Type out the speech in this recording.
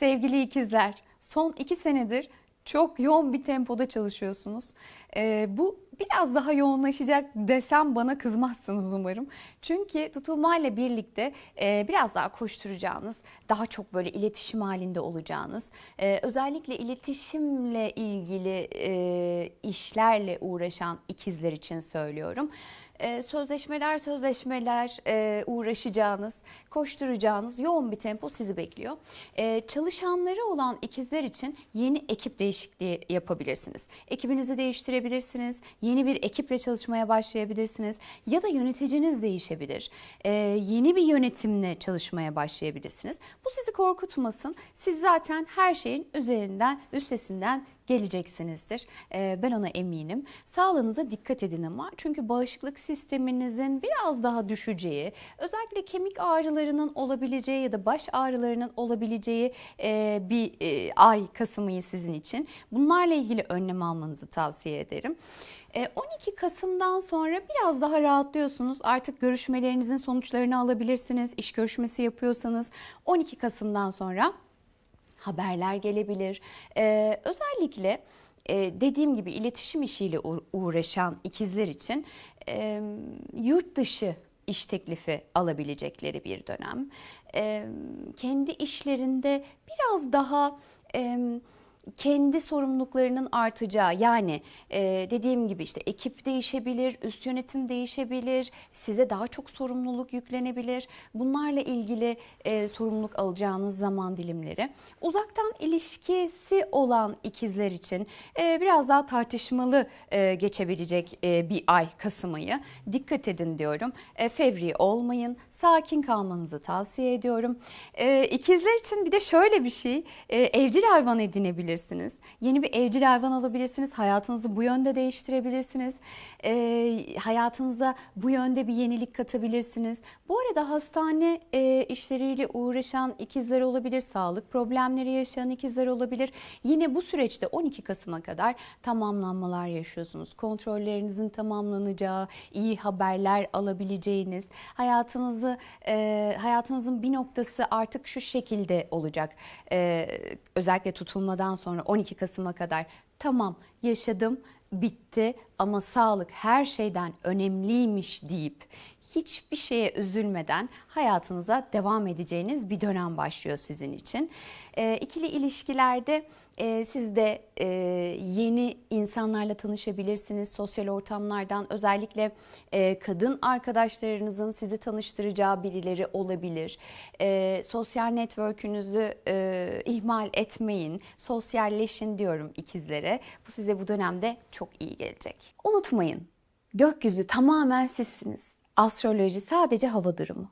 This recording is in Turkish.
Sevgili ikizler, son iki senedir çok yoğun bir tempoda çalışıyorsunuz. Ee, bu biraz daha yoğunlaşacak desem bana kızmazsınız umarım. Çünkü tutulmayla birlikte e, biraz daha koşturacağınız, daha çok böyle iletişim halinde olacağınız, e, özellikle iletişimle ilgili e, işlerle uğraşan ikizler için söylüyorum. E, sözleşmeler sözleşmeler e, uğraşacağınız, koşturacağınız yoğun bir tempo sizi bekliyor. E, çalışanları olan ikizler için yeni ekip değişikliği yapabilirsiniz. Ekibinizi değiştirebilirsiniz, bir ekiple çalışmaya başlayabilirsiniz ya da yöneticiniz değişebilir. E, yeni bir yönetimle çalışmaya başlayabilirsiniz. Bu sizi korkutmasın. Siz zaten her şeyin üzerinden, üstesinden geleceksinizdir. Ee, ben ona eminim. Sağlığınıza dikkat edin ama çünkü bağışıklık sisteminizin biraz daha düşeceği, özellikle kemik ağrılarının olabileceği ya da baş ağrılarının olabileceği e, bir e, ay Kasım ayı sizin için. Bunlarla ilgili önlem almanızı tavsiye ederim. E, 12 Kasım'dan sonra biraz daha rahatlıyorsunuz. Artık görüşmelerinizin sonuçlarını alabilirsiniz. İş görüşmesi yapıyorsanız 12 Kasım'dan sonra haberler gelebilir. Ee, özellikle e, dediğim gibi iletişim işiyle uğ- uğraşan ikizler için e, yurt dışı iş teklifi alabilecekleri bir dönem. E, kendi işlerinde biraz daha e, kendi sorumluluklarının artacağı yani e, dediğim gibi işte ekip değişebilir, üst yönetim değişebilir, size daha çok sorumluluk yüklenebilir. Bunlarla ilgili e, sorumluluk alacağınız zaman dilimleri. Uzaktan ilişkisi olan ikizler için e, biraz daha tartışmalı e, geçebilecek e, bir ay Kasım ayı. Dikkat edin diyorum. E, fevri olmayın. Sakin kalmanızı tavsiye ediyorum. E, ikizler için bir de şöyle bir şey. E, evcil hayvan edinebilirsiniz. Yeni bir evcil hayvan alabilirsiniz. Hayatınızı bu yönde değiştirebilirsiniz. E, hayatınıza bu yönde bir yenilik katabilirsiniz. Bu arada hastane e, işleriyle uğraşan ikizler olabilir. Sağlık problemleri yaşayan ikizler olabilir. Yine bu süreçte 12 Kasım'a kadar tamamlanmalar yaşıyorsunuz. Kontrollerinizin tamamlanacağı, iyi haberler alabileceğiniz, hayatınızı e, hayatınızın bir noktası artık şu şekilde olacak. E, özellikle tutulmadan sonra 12 Kasım'a kadar tamam yaşadım, bitti ama sağlık her şeyden önemliymiş. deyip hiçbir şeye üzülmeden hayatınıza devam edeceğiniz bir dönem başlıyor sizin için. E, ikili ilişkilerde e, siz de e, yeni insanlarla tanışabilirsiniz. Sosyal ortamlardan özellikle e, kadın arkadaşlarınızın sizi tanıştıracağı birileri olabilir. E, sosyal network'ünüzü e, ihmal etmeyin. Sosyalleşin diyorum ikizlere. Bu size bu dönemde çok iyi gelecek. Unutmayın gökyüzü tamamen sizsiniz. Astroloji sadece hava durumu.